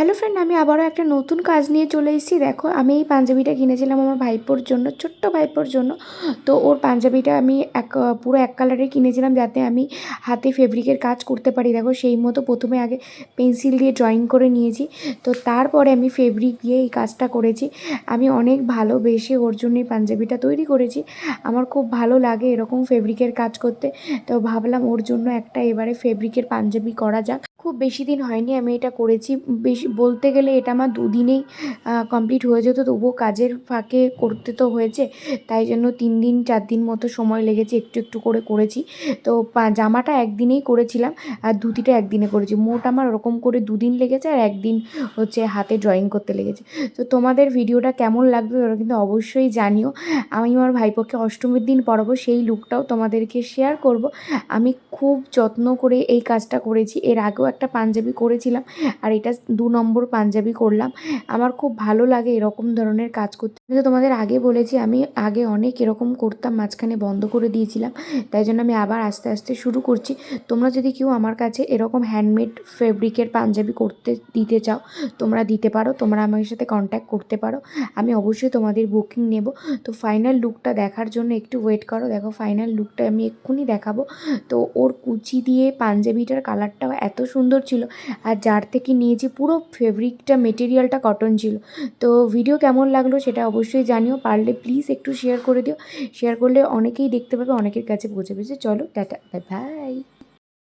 Hello friend আমি আবারও একটা নতুন কাজ নিয়ে চলে এসেছি। দেখো, আমি এই পাঞ্জাবিটা কিনেছিলাম আমার ভাইপোর জন্য, ছোট্ট ভাইপোর জন্য। তো ওর পাঞ্জাবিটা আমি এক, পুরো এক কালারে কিনেছিলাম যাতে আমি হাতে ফেব্রিকের কাজ করতে পারি। দেখো, সেই মতো প্রথমে আগে পেন্সিল দিয়ে ড্রয়িং করে নিয়েছি। তো তারপরে আমি ফেব্রিক দিয়ে এই কাজটা করেছি। আমি অনেক ভালোবেসে ওর জন্য এই পাঞ্জাবিটা তৈরি করেছি। আমার খুব ভালো লাগে এরকম ফেব্রিকের কাজ করতে। তো ভাবলাম ওর জন্য একটা এবারে ফেব্রিকের পাঞ্জাবি করা যাক। খুব বেশি দিন হয়নি, আমি এটা করেছি। বেশি, বলতে গেলে এটা আমার দুদিনেই কমপ্লিট হয়ে যেত, তবুও কাজের ফাঁকে করতে তো হয়েছে। তাই জন্য তিন দিন, চার দিন মতো সময় লেগেছে, একটু একটু করে করেছি। তো জামাটা একদিনেই করেছিলাম, আর ধুতিটা একদিনে করেছি। মোট আমার ওরকম করে দুদিন লেগেছে, আর একদিন হচ্ছে হাতে ড্রয়িং করতে লেগেছে। তো তোমাদের ভিডিওটা কেমন লাগবে তোমরা কিন্তু অবশ্যই জানিও। আমি আমার ভাইপোকে অষ্টমীর দিন পড়াবো, সেই লুকটাও তোমাদেরকে শেয়ার করব। আমি খুব যত্ন করে এই কাজটা করেছি। এর আগেও একটা পাঞ্জাবি করেছিলাম আর এটা দু নম্বর পাঞ্জাবি করলাম। আমার খুব ভালো লাগে এরকম ধরনের কাজ করতে। আমি তো তোমাদের আগে বলেছি, আমি আগে অনেক এরকম করতাম, মাঝখানে বন্ধ করে দিয়েছিলাম। তাই জন্য আমি আবার আস্তে আস্তে শুরু করছি। তোমরা যদি কেউ আমার কাছে এরকম হ্যান্ডমেড ফেব্রিকের পাঞ্জাবি করতে, দিতে চাও, তোমরা দিতে পারো, তোমরা আমার সাথে কন্ট্যাক্ট করতে পারো। আমি অবশ্যই তোমাদের বুকিং নেব। তো ফাইনাল লুকটা দেখার জন্য একটু ওয়েট করো। দেখো ফাইনাল লুকটা আমি এক্ষুনি দেখাবো। তো ওর কুচি দিয়ে পাঞ্জাবিটার কালারটাও এত সুন্দর ছিল। আর যার থেকে নিয়েছি পুরো ফেব্রিকটা মেটেরিয়ালটা কটন ছিল। তো ভিডিও কেমন লাগল সেটা অবশ্যই জানিও। পারলে প্লিজ একটু শেয়ার করে দিও। শেয়ার করলে অনেকেই দেখতে পাবে, অনেকের কাছে পৌঁছে পেয়েছে চলো, টাটা বাই বাই